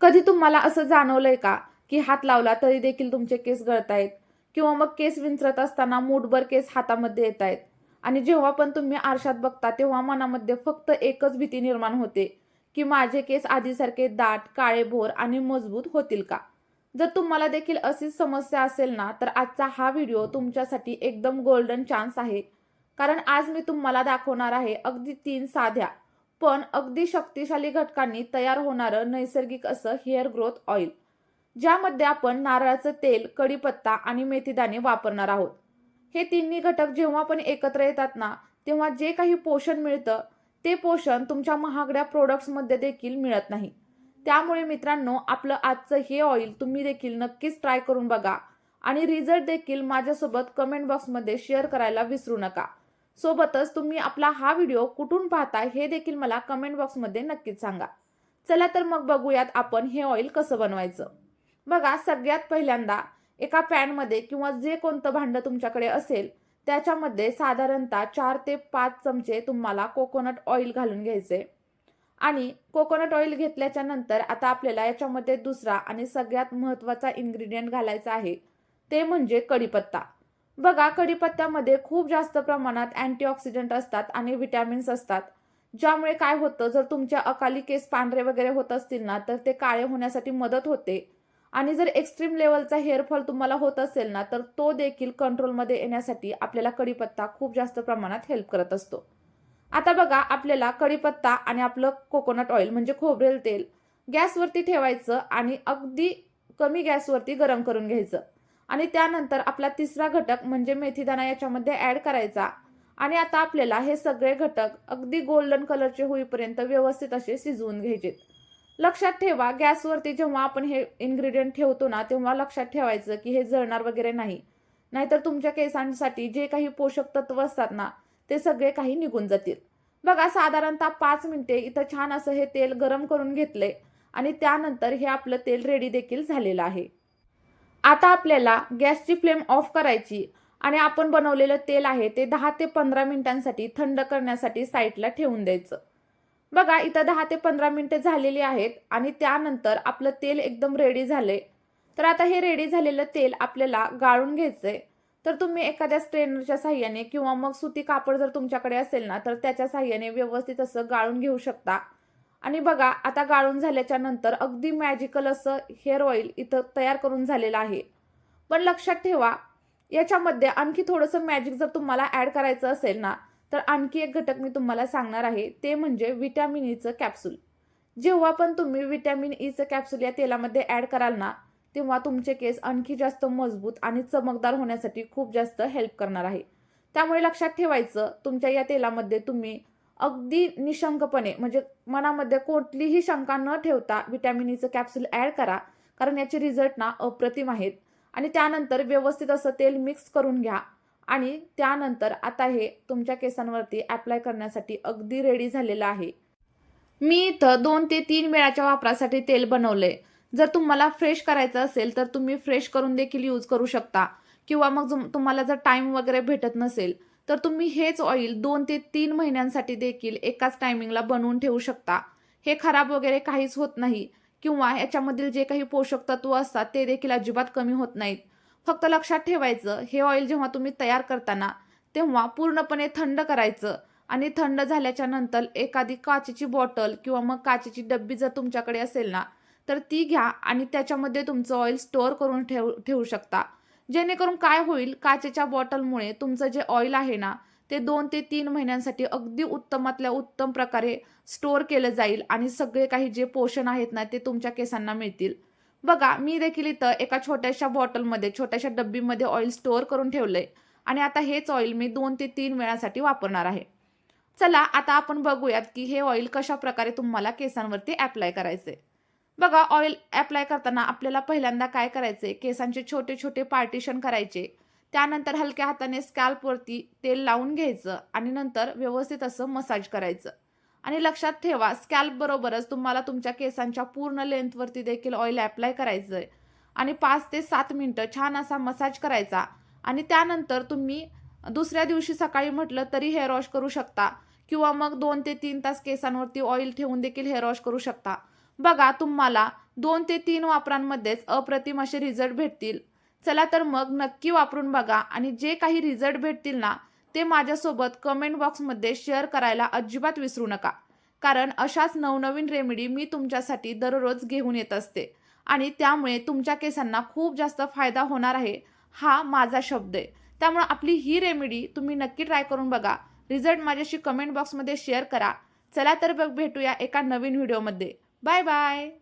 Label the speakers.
Speaker 1: कधी तुम्हाला असं जाणवलंय का? की हात लावला तरी देखील तुमचे केस गळतायत. किंवा मग केस विंचरत असताना मूठभर केस हातामध्ये येत आहेत आणि जेव्हा पण तुम्ही आरशात बघता तेव्हा मनामध्ये फक्त एकच भीती निर्माण होते की माझे केस आधीसारखे दाट काळेभोर आणि मजबूत होतील का? जर तुम्हाला देखील अशीच समस्या असेल ना तर आजचा हा व्हिडिओ तुमच्यासाठी एकदम गोल्डन चान्स आहे. कारण आज मी तुम्हाला दाखवणार आहे अगदी तीन साध्या. पण अगदी शक्तिशाली घटकांनी तयार होणारं नैसर्गिक असं हेअर ग्रोथ ऑइल ज्यामध्ये आपण नारळाचं तेल कढीपत्ता आणि मेथीदाणे वापरणार आहोत. हे तिन्ही घटक जेव्हा पण एकत्र येतात ना तेव्हा जे काही पोषण मिळतं ते पोषण तुमच्या महागड्या प्रोडक्ट्समध्ये देखील मिळत नाही. त्यामुळे मित्रांनो आपलं आजचं हे ऑइल तुम्ही देखील नक्कीच ट्राय करून बघा आणि रिझल्ट देखील माझ्यासोबत कमेंट बॉक्समध्ये शेअर करायला विसरू नका. सोबतच तुम्ही आपला हा व्हिडिओ कुठून पाहता हे देखील मला कमेंट बॉक्समध्ये नक्कीच सांगा. चला तर मग बघूयात आपण हे ऑइल कसं बनवायचं. बघा सगळ्यात पहिल्यांदा एका पॅनमध्ये किंवा जे कोणतं भांडं तुमच्याकडे असेल त्याच्यामध्ये साधारणतः चार ते पाच चमचे तुम्हाला कोकोनट ऑइल घालून घ्यायचे. आणि कोकोनट ऑइल घेतल्याच्या नंतर आता आपल्याला याच्यामध्ये दुसरा आणि सगळ्यात महत्त्वाचा इन्ग्रेडियंट घालायचा आहे ते म्हणजे कढीपत्ता. बघा कढीपत्त्यामध्ये खूप जास्त प्रमाणात अँटीऑक्सिडंट असतात आणि विटॅमिन्स असतात. ज्यामुळे काय होतं जर तुमच्या अकाली केस पांढरे वगैरे होत असतील ना तर ते काळे होण्यासाठी मदत होते. आणि जर एक्स्ट्रीम लेवलचा हेअरफॉल तुम्हाला होत असेल ना तर तो देखील कंट्रोलमध्ये येण्यासाठी आपल्याला कढीपत्ता खूप जास्त प्रमाणात हेल्प करत असतो. आता बघा आपल्याला कढीपत्ता आणि आपलं कोकोनट ऑइल म्हणजे खोबरेल तेल गॅसवरती ठेवायचं आणि अगदी कमी गॅसवरती गरम करून घ्यायचं. आणि त्यानंतर आपला तिसरा घटक म्हणजे मेथीदाणा याच्यामध्ये ॲड करायचा. आणि आता आपल्याला हे सगळे घटक अगदी गोल्डन कलरचे होईपर्यंत व्यवस्थित असे शिजवून घ्यायचे लक्षात ठेवा गॅसवरती जेव्हा आपण हे इन्ग्रेडियंट ठेवतो ना तेव्हा लक्षात ठेवायचं की हे जळणार वगैरे नाही. नाहीतर तुमच्या केसांसाठी जे काही पोषक तत्व असतात ना ते सगळे काही निघून जातील. बघा साधारणतः पाच मिनिटे इथं छान असं हे तेल गरम करून घेतले आणि त्यानंतर हे आपलं तेल रेडी देखील झालेलं आहे. आता आपल्याला गॅसची फ्लेम ऑफ करायची आणि आपण बनवलेलं तेल आहे ते दहा ते पंधरा मिनिटांसाठी थंड करण्यासाठी साईडला ठेवून द्यायचं. बघा इथं दहा ते पंधरा मिनटं झालेली आहेत आणि त्यानंतर आपलं तेल एकदम रेडी झाले तर आता हे रेडी झालेलं तेल आपल्याला गाळून घ्यायचंय. तर तुम्ही एखाद्या स्ट्रेनरच्या साह्याने किंवा मग सुती कापड जर तुमच्याकडे असेल ना तर त्याच्या साह्याने व्यवस्थित असं गाळून घेऊ शकता. आणि बघा आता गाळून झाल्याच्यानंतर अगदी मॅजिकल असं हेअर ऑइल इथं तयार करून झालेलं आहे. पण लक्षात ठेवा याच्यामध्ये आणखी थोडंसं मॅजिक जर तुम्हाला ॲड करायचं असेल ना तर आणखी एक घटक मी तुम्हाला सांगणार आहे ते म्हणजे विटॅमिन ईचं कॅप्सूल जेव्हा पण तुम्ही व्हिटॅमिन ईचं कॅप्सूल या तेलामध्ये ॲड कराल ना तेव्हा तुमचे केस आणखी जास्त मजबूत आणि चमकदार होण्यासाठी खूप जास्त हेल्प करणार आहे. त्यामुळे लक्षात ठेवायचं तुमच्या या तेलामध्ये तुम्ही अगदी निशंकपणे म्हणजे मनामध्ये कोणतीही शंका न ठेवता विटॅमिन ईचं कॅप्सूल ॲड करा. कारण याचे रिझल्ट ना अप्रतिम आहेत. आणि त्यानंतर व्यवस्थित असं तेल मिक्स करून घ्या. आणि त्यानंतर आता हे तुमच्या केसांवरती अप्लाय करण्यासाठी अगदी रेडी झालेलं आहे. मी इथं दोन ते तीन वेळाच्या वापरासाठी तेल बनवलंय. जर तुम्हाला फ्रेश करायचं असेल तर तुम्ही फ्रेश करून देखील यूज करू शकता. किंवा मग तुम्हाला जर टाइम वगैरे भेटत नसेल तर तुम्ही हेच ऑइल दोन ते तीन महिन्यांसाठी देखील एकाच टायमिंगला बनवून ठेवू शकता. हे खराब वगैरे काहीच होत नाही किंवा याच्यामधील जे काही पोषक तत्व असतात ते देखील अजिबात कमी होत नाहीत. फक्त लक्षात ठेवायचं हे ऑइल जेव्हा तुम्ही तयार करताना तेव्हा पूर्णपणे थंड करायचं आणि थंड झाल्याच्यानंतर एखादी काचेची बॉटल किंवा मग काचेची डब्बी जर तुमच्याकडे असेल ना तर ती घ्या आणि त्याच्यामध्ये तुमचं ऑइल स्टोअर करून ठेव ठेवू शकता. जेणेकरून काय होईल? काचेच्या बॉटलमुळे तुमचं जे ऑइल आहे ना ते दोन ते तीन महिन्यांसाठी अगदी उत्तमातल्या उत्तम प्रकारे स्टोअर केलं जाईल आणि सगळे काही जे पोषण आहेत ना ते तुमच्या केसांना मिळतील. बघा मी देखील इथं एका छोट्याशा बॉटलमध्ये छोट्याशा डब्बीमध्ये ऑइल स्टोअर करून ठेवलंय. आणि आता हेच ऑइल मी दोन ते तीन वेळासाठी वापरणार आहे. चला आता आपण बघूयात की हे ऑइल कशा प्रकारे तुम्हाला केसांवरती अप्लाय करायचे बघा ऑइल ॲप्लाय करताना आपल्याला पहिल्यांदा काय करायचे केसांचे छोटे छोटे पार्टिशन करायचे. त्यानंतर हलक्या हाताने स्कॅल्पवरती तेल लावून घ्यायचं आणि नंतर व्यवस्थित असं मसाज करायचं. आणि लक्षात ठेवा स्कॅल्प बरोबरच तुम्हाला तुमच्या केसांच्या पूर्ण लेंथवरती देखील ऑइल ॲप्लाय करायचं आहे आणि पाच ते सात मिनटं छान असा मसाज करायचा. आणि त्यानंतर तुम्ही दुसऱ्या दिवशी सकाळी म्हटलं तरी हेअर वॉश करू शकता. किंवा मग दोन ते तीन तास केसांवरती ऑइल ठेवून देखील हेअर वॉश करू शकता. बघा तुम्हाला दोन ते तीन वापरांमध्येच अप्रतिम असे रिझल्ट भेटतील. चला तर मग नक्की वापरून बघा आणि जे काही रिझल्ट भेटतील ना ते माझ्यासोबत कमेंट बॉक्समध्ये शेअर करायला अजिबात विसरू नका. कारण अशाच नवनवीन रेमेडी मी तुमच्यासाठी दररोज घेऊन येत असते. आणि त्यामुळे तुमच्या केसांना खूप जास्त फायदा होणार आहे हा माझा शब्द आहे. त्यामुळे आपली ही रेमेडी तुम्ही नक्की ट्राय करून बघा. रिझल्ट माझ्याशी कमेंट बॉक्समध्ये शेअर करा. चला तर बघ भेटूया एका नवीन व्हिडिओमध्ये Bye bye.